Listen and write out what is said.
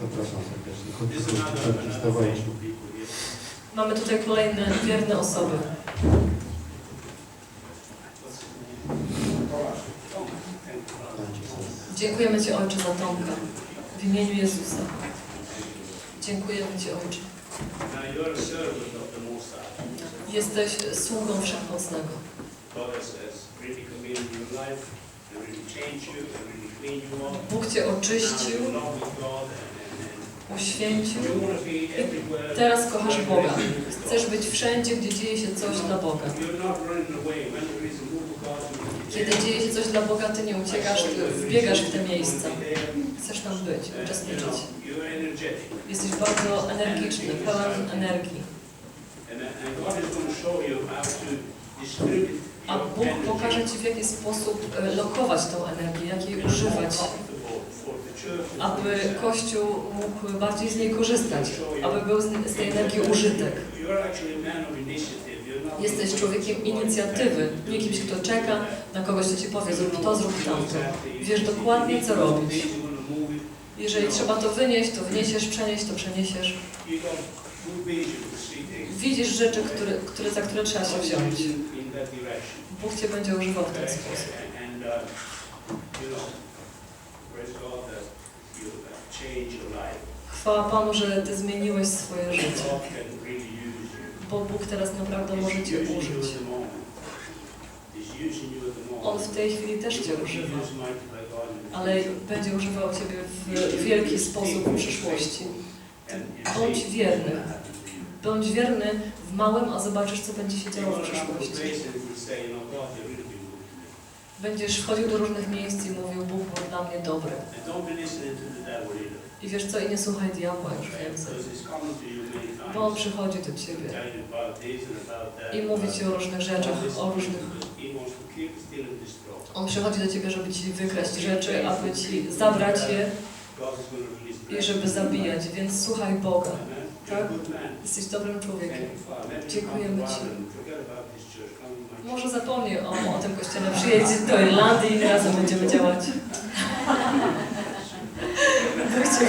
Zapraszam serdecznie. Mamy tutaj kolejne wierne osoby. Dziękujemy Ci, Ojcze, za Tomka. W imieniu Jezusa. Dziękujemy Ci, Ojcze. Jesteś sługą Wszechmocnego. Bóg Cię oczyścił, uświęcił. want to be everywhere. Teraz kochasz Boga. Chcesz być wszędzie, gdzie dzieje się coś dla Boga. Kiedy dzieje się coś dla Boga, Ty nie uciekasz, Ty wbiegasz w te miejsca. Chcesz tam być, uczestniczyć. Jesteś bardzo energiczny, pełen energii. And, and God is going to show you how to distribute A Bóg pokaże Ci, w jaki sposób e, lokować tą energię, jak jej używać, aby Kościół mógł bardziej z niej korzystać, aby był z z tej energii użytek. Jesteś człowiekiem inicjatywy, nie kimś, kto czeka na kogoś, kto Ci powie, zrób to, zrób tamto. Wiesz dokładnie, co robić. Jeżeli trzeba to wynieść, to wniesiesz, przenieść, to przeniesiesz. Widzisz rzeczy, które, które, za które trzeba się wziąć. Bóg Cię będzie używał w ten sposób. Chwała Panu, że Ty zmieniłeś swoje życie, bo Bóg teraz naprawdę może Cię użyć. On w tej chwili też Cię używa, ale będzie używał Ciebie w wielki sposób w przyszłości. Bądź wierny. Bądź wierny w małym, a zobaczysz, co będzie się działo w przyszłości. Będziesz wchodził do różnych miejsc i mówił, Bóg był dla mnie dobry. I wiesz co, i nie słuchaj diabła już więcej, bo on przychodzi do Ciebie. i mówi Ci o różnych rzeczach, o różnych... On przychodzi do Ciebie, żeby Ci wykraść rzeczy, aby Ci zabrać je I żeby zabijać, więc słuchaj Boga. Tak? Jesteś dobrym człowiekiem. Dziękujemy Ci. Może zapomnij o, o tym kościele, przyjedź do Irlandii i razem będziemy działać. Bóg Cię